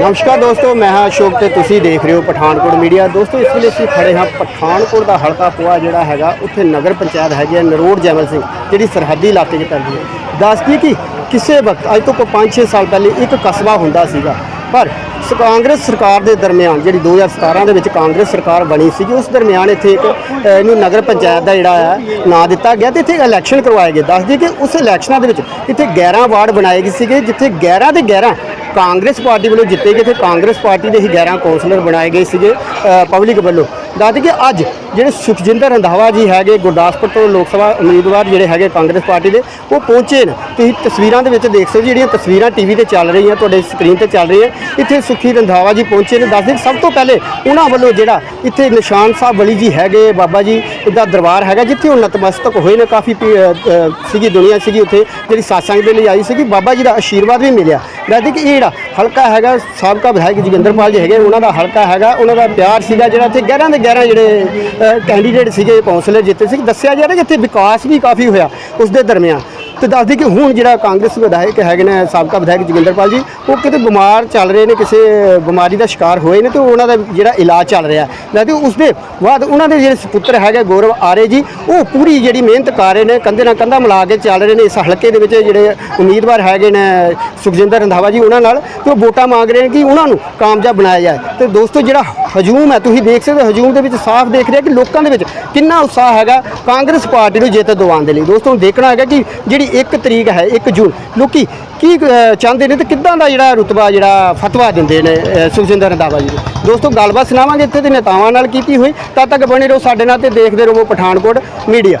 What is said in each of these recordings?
ਨਮਸਕਾਰ ਦੋਸਤੋ, ਮੈਂ ਹਾਂ ਅਸ਼ੋਕ ਤੇ ਤੁਸੀਂ ਦੇਖ ਰਹੇ ਹੋ ਪਠਾਨਕੋਟ ਮੀਡੀਆ। ਦੋਸਤੋ, ਇਸ ਵੇਲੇ ਅਸੀਂ ਖੜੇ ਹਾਂ ਪਠਾਨਕੋਟ ਦਾ ਹਲਕਾ ਪੁਆ ਜਿਹੜਾ ਹੈਗਾ, ਉੱਥੇ ਨਗਰ ਪੰਚਾਇਤ ਹੈਗੀ ਹੈ, ਨਰੋੜ ਜੈਮਲ ਸਿੰਘ, ਜਿਹੜੀ ਸਰਹੱਦੀ ਇਲਾਕੇ 'ਚ ਪੈਂਦੀ ਹੈ। ਦੱਸਦੀ ਕਿ ਕਿਸੇ ਵਕਤ, ਅੱਜ ਤੋਂ ਕੋਈ 5-6 ਸਾਲ ਪਹਿਲੇ ਇੱਕ ਕਸਬਾ ਹੁੰਦਾ ਸੀਗਾ, ਪਰ ਕਾਂਗਰਸ ਸਰਕਾਰ ਦੇ ਦਰਮਿਆਨ ਜਿਹੜੀ 2017 ਦੇ ਵਿੱਚ ਕਾਂਗਰਸ ਸਰਕਾਰ ਬਣੀ ਸੀਗੀ, ਉਸ ਦਰਮਿਆਨ ਇੱਥੇ ਇੱਕ ਇਹਨੂੰ ਨਗਰ ਪੰਚਾਇਤ ਦਾ ਜਿਹੜਾ ਹੈ, ਨਾਂ ਦਿੱਤਾ ਗਿਆ ਤੇ ਇੱਥੇ ਇਲੈਕਸ਼ਨ ਕਰਵਾਏ ਗਏ। ਦੱਸ ਦਈਏ ਕਿ ਉਸ ਇਲੈਕਸ਼ਨਾਂ ਦੇ ਵਿੱਚ ਇੱਥੇ 11 ਵਾਰਡ ਬਣਾਏ ਗਏ ਸੀਗੇ, ਜਿੱਥੇ 11 ਦੇ 11 ਕਾਂਗਰਸ ਪਾਰਟੀ ਵੱਲੋਂ ਜਿੱਤੇ ਗਏ ਤੇ ਕਾਂਗਰਸ ਪਾਰਟੀ ਦੇ ਹੀ 11 ਕੌਂਸਲਰ ਬਣਾਏ ਗਏ ਸੀਗੇ ਪਬਲਿਕ ਵੱਲੋਂ। ਦੱਸ ਦਈਏ ਕਿ ਅੱਜ ਜਿਹੜੇ ਸੁਖਜਿੰਦਰ ਰੰਧਾਵਾ ਜੀ ਹੈਗੇ ਗੁਰਦਾਸਪੁਰ ਤੋਂ ਲੋਕ ਸਭਾ ਉਮੀਦਵਾਰ ਜਿਹੜੇ ਹੈਗੇ ਕਾਂਗਰਸ ਪਾਰਟੀ ਦੇ, ਉਹ ਪਹੁੰਚੇ ਨੇ। ਤੁਸੀਂ ਤਸਵੀਰਾਂ ਦੇ ਵਿੱਚ ਦੇਖ ਸਕਦੇ ਹੋ ਜਿਹੜੀਆਂ ਤਸਵੀਰਾਂ ਟੀਵੀ ਤੇ ਚੱਲ ਰਹੀਆਂ, ਤੁਹਾਡੇ ਸਕਰੀਨ ਤੇ ਚੱਲ ਰਹੀਆਂ। ਇੱਥੇ ਸੁਖੀ ਰੰਧਾਵਾ ਜੀ ਪਹੁੰਚੇ ਨੇ। ਦੱਸ ਦਈਏ ਸਭ ਤੋਂ ਪਹਿਲੇ ਉਹਨਾਂ ਵੱਲੋਂ ਜਿਹੜਾ ਇੱਥੇ ਨਿਸ਼ਾਨ ਸਾਹਿਬ ਬਲੀ ਜੀ ਹੈਗੇ ਬਾਬਾ ਜੀ ਦਾ ਦਰਬਾਰ ਹੈਗਾ, ਜਿੱਥੇ ਉਹ ਨਤਮਸਤਕ ਹੋਏ ਨੇ। ਕਾਫੀ ਭੀ- ਸੀਗੀ ਦੁਨੀਆ ਸੀਗੀ ਉੱਥੇ, ਜਿਹੜੀ satsang ਦੇ ਲਈ ਆਈ ਸੀਗੀ। ਬਾਬਾ ਜੀ ਦਾ ਆਸ਼ੀਰਵਾਦ ਵੀ ਮਿਲਿਆ। ਦੱਸਦੇ ਕਿ ਇਹ ਜਿਹੜਾ ਹਲਕਾ ਹੈਗਾ, ਸਾਬਕਾ ਵਿਧਾਇਕ ਜੋਗਿੰਦਰਪਾਲ ਜੀ ਹੈਗੇ, ਉਹਨਾਂ ਦਾ ਹਲਕਾ ਹੈਗਾ, ਉਹਨਾਂ ਦਾ ਪਿਆਰ ਸੀਗਾ ਜਿਹੜਾ ਇੱਥੇ 11 ਦੇ 11 ਜਿਹੜੇ ਕੈਂਡੀਡੇਟ ਸੀਗੇ ਕੌਂਸਲਰ ਜਿੱਤੇ ਸੀ, ਦੱਸਿਆ ਜਾ ਰਿਹਾ ਕਿ ਇੱਥੇ ਵਿਕਾਸ ਵੀ ਕਾਫੀ ਹੋਇਆ ਉਸ ਦੇ ਦਰਮਿਆਨ। ਤੇ ਦੱਸਦੀ ਕਿ ਹੁਣ ਜਿਹੜਾ ਕਾਂਗਰਸ ਵਿਧਾਇਕ ਹੈਗੇ ਨੇ, ਸਾਬਕਾ ਵਿਧਾਇਕ ਜੋਗਿੰਦਰਪਾਲ ਜੀ, ਉਹ ਕਿਤੇ ਬਿਮਾਰ ਚੱਲ ਰਹੇ ਨੇ, ਕਿਸੇ ਬਿਮਾਰੀ ਦਾ ਸ਼ਿਕਾਰ ਹੋਏ ਨੇ ਤੇ ਉਹਨਾਂ ਦਾ ਜਿਹੜਾ ਇਲਾਜ ਚੱਲ ਰਿਹਾ। ਦੱਸਦੀ ਉਸ ਦੇ ਬਾਅਦ ਉਹਨਾਂ ਦੇ ਜਿਹੜੇ ਸੁਪੁੱਤਰ ਹੈਗੇ ਗੌਰਵ ਆਰੇ ਜੀ, ਉਹ ਪੂਰੀ ਜਿਹੜੀ ਮਿਹਨਤ ਕਰ ਰਹੇ ਨੇ, ਕੰਧੇ ਨਾਲ ਕੰਧਾ ਮਿਲਾ ਕੇ ਚੱਲ ਰਹੇ ਨੇ, ਇਸ ਹਲਕੇ ਦੇ ਵਿੱਚ ਜਿਹੜੇ ਉਮੀਦਵਾਰ ਹੈਗੇ ਨੇ ਸੁਖਜਿੰਦਰ ਰੰਧਾਵਾ ਜੀ ਉਹਨਾਂ ਨਾਲ, ਤੇ ਉਹ ਵੋਟਾਂ ਮੰਗ ਰਹੇ ਨੇ ਕਿ ਉਹਨਾਂ ਨੂੰ ਕਾਮਯਾਬ ਬਣਾਇਆ ਜਾਏ। ਤੇ ਦੋਸਤੋ, ਜਿਹੜਾ ਹਜੂਮ ਹੈ, ਤੁਸੀਂ ਦੇਖ ਸਕਦੇ ਹੋ, ਹਜੂਮ ਦੇ ਵਿੱਚ ਸਾਫ਼ ਦੇਖ ਰਿਹਾ ਕਿ ਲੋਕਾਂ ਦੇ ਵਿੱਚ ਕਿੰਨਾ ਉਤਸ਼ਾਹ ਹੈਗਾ ਕਾਂਗਰਸ ਪਾਰਟੀ ਨੂੰ ਜਿੱਤ ਦਿਵਾਉਣ ਦੇ ਲਈ। ਦੋਸਤੋ ਦੇਖਣਾ ਹੈਗਾ ਕਿ ਜਿਹੜੀ ਇੱਕ ਤਰੀਕ ਹੈ ਇੱਕ ਜੂਨ। ਲੋਕੀ ਕੀ ਚਾਹੁੰਦੇ ਨੇ ਤੇ ਕਿੱਦਾਂ ਦਾ ਜਿਹੜਾ ਰੁਤਬਾ ਜਿਹੜਾ ਫਤਵਾ ਦਿੰਦੇ ਨੇ ਸੁਖਜਿੰਦਰ ਰੰਧਾਵਾ ਜੀ ਦੋਸਤੋ ਗੱਲਬਾਤ ਸੁਣਾਵਾਂਗੇ ਇੱਥੇ ਦੇ ਨੇਤਾਵਾਂ ਨਾਲ ਕੀਤੀ ਹੋਈ। ਤਦ ਤੱਕ ਬਣੇ ਰਹੋ ਸਾਡੇ ਨਾਲ ਤੇ ਦੇਖਦੇ ਰਹੋ ਪਠਾਨਕੋਟ ਮੀਡੀਆ।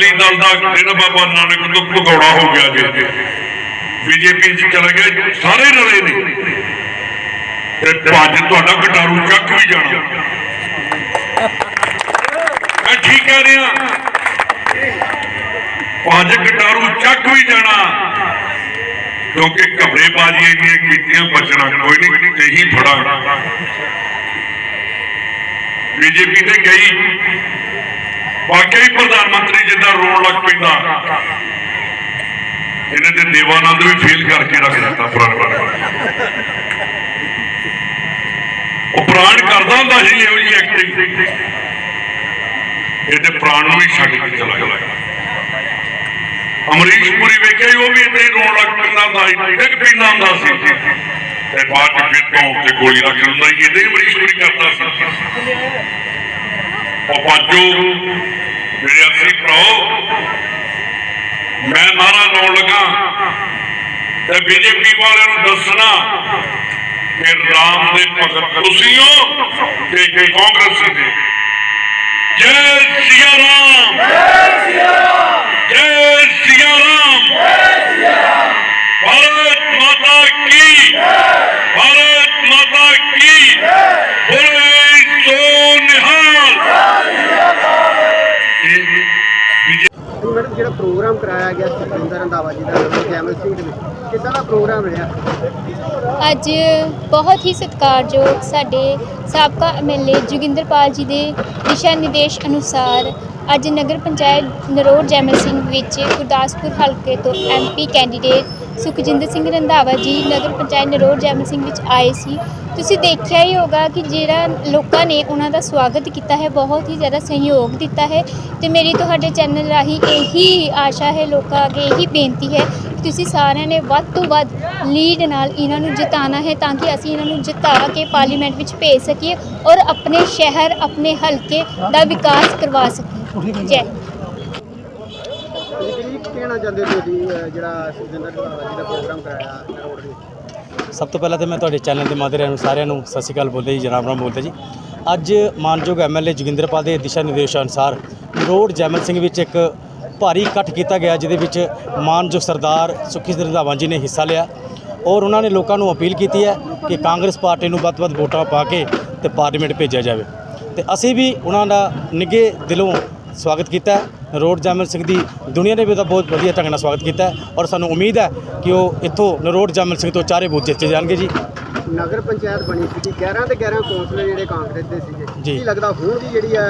ਅਕਾਲੀ ਦਲ ਦਾ ਡੇਰਾ ਬਾਬਾ ਨਾਨਕ ਤੋਂ ਭਗੌੜਾ ਹੋ ਗਿਆ ਜੀ। ਬੀਜੇਪੀ ਚ ਚਲਾ ਗਿਆ, ਸਾਰੇ ਰਲੇ ਨੇ। ਤੇ ਭੱਜ ਤੁਹਾਡਾ ਘਟਾਰੂ ਚੱਕ ਵੀ ਜਾਣਾ। ਮੈਂ ਠੀਕ ਕਹਿ ਰਿਹਾ। ਭੱਜ ਘਟਾਰੂ ਚੱਕ ਵੀ ਜਾਣਾ। ਕਿਉਂਕਿ ਘਬਰੇ ਬਾਜ਼ੀਆਂ ਦੀਆਂ ਕੀਤੀਆਂ, ਬਚਣਾ ਕੋਈ ਨਹੀਂ, ਇਹੀ ਫੜਾ। ਬੀਜੇਪੀ ਤੇ ਗਈ। ਵਾਕਈ ਪ੍ਰਧਾਨ ਮੰਤਰੀ ਜਿੱਦਾਂ ਰੋਣ ਲੱਗ ਪੈਂਦਾ। ਇਹਨੇ ਤੇ ਦੇਵਾਨੰਦ ਵੀ ਫੇਲ ਕਰਕੇ ਰੱਖ ਦਿੱਤਾ ਪੁਰਾਣਾ ਉਹ ਪ੍ਰਾਣ ਕਰਦਾ ਹੁੰਦਾ ਸੀ ਇਹੋ ਜਿਹੀ ਐਕਟਿੰਗ ਇਹਦੇ ਪ੍ਰਾਣ ਨੂੰ ਵੀ ਛੱਡ ਕੇ ਚਲਾ ਗਿਆ। ਅਮਰੀਸ਼ ਪੁਰੀ ਵੇਖਿਆ ਸੀ, ਉਹ ਵੀ ਇੱਥੇ ਹੀ ਰੋਣ ਲੱਗ ਪੈਂਦਾ ਹੁੰਦਾ ਸੀ। ਡਿੱਗ ਪੈਂਦਾ ਹੁੰਦਾ ਸੀ। ਤੇ ਬਾਅਦ ਚ ਫਿਰ ਤੋਂ ਉੱਤੇ ਗੋਲੀ ਰੱਖ ਲੈਂਦਾ ਸੀ। ਇਹਦੇ ਹੀ ਅਮਰੀਸ਼ ਪੁਰੀ ਕਰਦਾ। ਉਹ ਮੇਰੇ ਅਸੀਂ ਭਰਾਓ, ਮੈਂ ਨਾਰਾ ਲਾਉਣ ਲੱਗਾ ਤੇ ਬੀਜੇਪੀ ਵਾਲਿਆਂ ਨੂੰ ਦੱਸਣਾ ਕਿ ਰਾਮ ਦੇ ਭਗਤ ਤੁਸੀਂ ਹੋ ਤੇ ਕਾਂਗਰਸੀ ਦੇ। ਜੈ ਸਿਆ ਰਾਮ! ਜੈ ਸਿਆ ਰਾਮ ਭਾਰਤ ਮਾਤਾ ਕੀ ਭਾਰਤ ਮਾਤਾ ਕੀ ਬੋਲੇ ਸੋ ਨਿਹਾਲ ਇਹ ਬੀਜੇਪੀ ਮੈਡਮ ਜਿਹੜਾ ਪ੍ਰੋਗਰਾਮ ਕਰਾਇਆ ਗਿਆ ਸੁਖਜਿੰਦਰ ਰੰਧਾਵਾ ਜੀ ਦਾ ਜੈਮਲ ਸਿੰਘ ਦੇ ਵਿੱਚ, ਕਿੱਦਾਂ ਦਾ ਪ੍ਰੋਗਰਾਮ ਰਿਹਾ? ਅੱਜ ਬਹੁਤ ਹੀ ਸਤਿਕਾਰਯੋਗ ਸਾਡੇ ਸਾਬਕਾ ਐਮਐਲਏ ਜੋਗਿੰਦਰਪਾਲ ਜੀ ਦੇ ਦਿਸ਼ਾ ਨਿਰਦੇਸ਼ ਅਨੁਸਾਰ ਅੱਜ ਨਗਰ ਪੰਚਾਇਤ ਨਰੋੜ ਜੈਮਲ ਸਿੰਘ ਵਿੱਚ ਗੁਰਦਾਸਪੁਰ ਹਲਕੇ ਤੋਂ ਐਮਪੀ ਕੈਂਡੀਡੇਟ ਸੁਖਜਿੰਦਰ ਸਿੰਘ ਰੰਧਾਵਾ ਜੀ, ਨਗਰ ਪੰਚਾਇਤ ਨਰੋੜ ਜੈਮਲ ਸਿੰਘ ਵਿੱਚ ਆਏ ਸੀ। ਤੁਸੀਂ ਦੇਖਿਆ ਹੀ ਹੋਗਾ ਕਿ ਜਿਹੜਾ ਲੋਕਾਂ ਨੇ ਉਹਨਾਂ ਦਾ ਸਵਾਗਤ ਕੀਤਾ ਹੈ, ਬਹੁਤ ਹੀ ਜ਼ਿਆਦਾ ਸਹਿਯੋਗ ਦਿੱਤਾ ਹੈ ਤੇ ਮੇਰੀ ਤੁਹਾਡੇ ਚੈਨਲ ਰਾਹੀਂ ਇਹੀ ਆਸ਼ਾ ਹੈ, ਲੋਕਾਂ ਅੱਗੇ ਇਹੀ ਬੇਨਤੀ ਹੈ ਕਿ ਤੁਸੀਂ ਸਾਰਿਆਂ ਨੇ ਵੱਧ ਤੋਂ ਵੱਧ ਲੀਡ ਨਾਲ ਇਹਨਾਂ ਨੂੰ ਜਿਤਾਉਣਾ ਹੈ ਤਾਂ ਕਿ ਅਸੀਂ ਇਹਨਾਂ ਨੂੰ ਜਿਤਾ ਕੇ ਪਾਰਲੀਮੈਂਟ ਵਿੱਚ ਭੇਜ ਸਕੀਏ ਔਰ ਆਪਣੇ ਸ਼ਹਿਰ, ਆਪਣੇ ਹਲਕੇ ਦਾ ਵਿਕਾਸ ਕਰਵਾ ਸਕੀਏ। ਜੈ ਜਿਹੜੀ ਕਹਿਣਾ ਚਾਹੁੰਦੇ ਹੋ ਤੁਸੀਂ ਜਿਹੜਾ ਸੁਖਜਿੰਦਰ ਰੰਧਾਵਾ ਜੀ ਦਾ ਪ੍ਰੋਗਰਾਮ ਕਰਾਇਆ ਨਰੋੜ ਦੇ ਸਭ ਤੋਂ ਪਹਿਲਾਂ ਤਾਂ ਮੈਂ ਤੁਹਾਡੇ ਚੈਨਲ ਦੇ ਮਾਧਿਅਮ ਨੂੰ ਸਾਰਿਆਂ ਨੂੰ ਸਤਿ ਸ਼੍ਰੀ ਅਕਾਲ ਬੋਲਦੇ ਜੀ ਜਨਾਬ ਰਾਮ ਬੋਲਦੇ ਜੀ। ਅੱਜ ਮਾਨਯੋਗ ਐਮਐਲਏ ਜੋਗਿੰਦਰਪਾਲ ਦੇ ਦਿਸ਼ਾ ਨਿਰਦੇਸ਼ਾਂ ਅਨੁਸਾਰ ਰੋਡ ਜੈਮਲ ਸਿੰਘ ਵਿੱਚ ਇੱਕ ਭਾਰੀ ਇਕੱਠ ਕੀਤਾ ਗਿਆ, ਜਿਹਦੇ ਵਿੱਚ ਮਾਨਯੋਗ ਸਰਦਾਰ ਸੁਖੀ ਸਿੰਘ ਰੰਧਾਵਾ ਜੀ ਨੇ ਹਿੱਸਾ ਲਿਆ ਔਰ ਉਹਨਾਂ ਨੇ ਲੋਕਾਂ ਨੂੰ ਅਪੀਲ ਕੀਤੀ ਹੈ ਕਿ ਕਾਂਗਰਸ ਪਾਰਟੀ ਨੂੰ ਵੱਧ ਤੋਂ ਵੱਧ ਵੋਟਾਂ ਪਾ ਕੇ ਤੇ ਪਾਰਲੀਮੈਂਟ ਭੇਜਿਆ ਜਾਵੇ। ਤੇ ਅਸੀਂ ਵੀ ਉਹਨਾਂ ਦਾ ਨਿੱਘੇ ਦਿਲੋਂ ਸਵਾਗਤ ਕੀਤਾ ਨਰੋੜ ਜਾਮਲ ਸਿੰਘ ਦੀ ਦੁਨੀਆ ਨੇ ਵੀ ਉਹਦਾ ਬਹੁਤ ਵਧੀਆ ਢੰਗ ਨਾਲ ਸਵਾਗਤ ਕੀਤਾ ਔਰ ਸਾਨੂੰ ਉਮੀਦ ਹੈ ਕਿ ਉਹ ਇੱਥੋਂ ਨਰੋੜ ਜਾਮਲ ਸਿੰਘ ਤੋਂ ਚਾਰੇ ਬੂਥ ਜਿੱਤੇ ਜਾਣਗੇ ਜੀ। ਨਗਰ ਪੰਚਾਇਤ ਬਣੀ ਸੀ 11 ਤੇ 11 ਕੌਂਸਲਰ ਜਿਹੜੇ ਕਾਂਗਰਸ ਦੇ ਸੀਗੇ। ਕੀ ਲੱਗਦਾ ਹੁਣ ਵੀ ਜਿਹੜੀ ਆ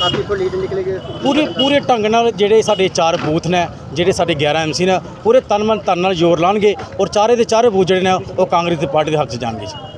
ਕਾਫੀ ਕੋ ਲੀਡ ਨਿਕਲੇਗੀ ਪੂਰੇ ਪੂਰੇ ਢੰਗ ਨਾਲ ਜਿਹੜੇ ਸਾਡੇ ਚਾਰ ਬੂਥ ਨੇ ਜਿਹੜੇ ਸਾਡੇ 11 ਐਮਸੀ ਨੇ ਪੂਰੇ ਤਨ ਮਨ ਧਨ ਨਾਲ ਜ਼ੋਰ ਲਾਣਗੇ ਔਰ ਚਾਰੇ ਦੇ ਚਾਰੇ ਬੂਥ ਜਿਹੜੇ ਨੇ ਉਹ ਕਾਂਗਰਸ ਦੀ ਪਾਰਟੀ ਦੇ ਹੱਕ 'ਚ ਜਾਣਗੇ ਜੀ।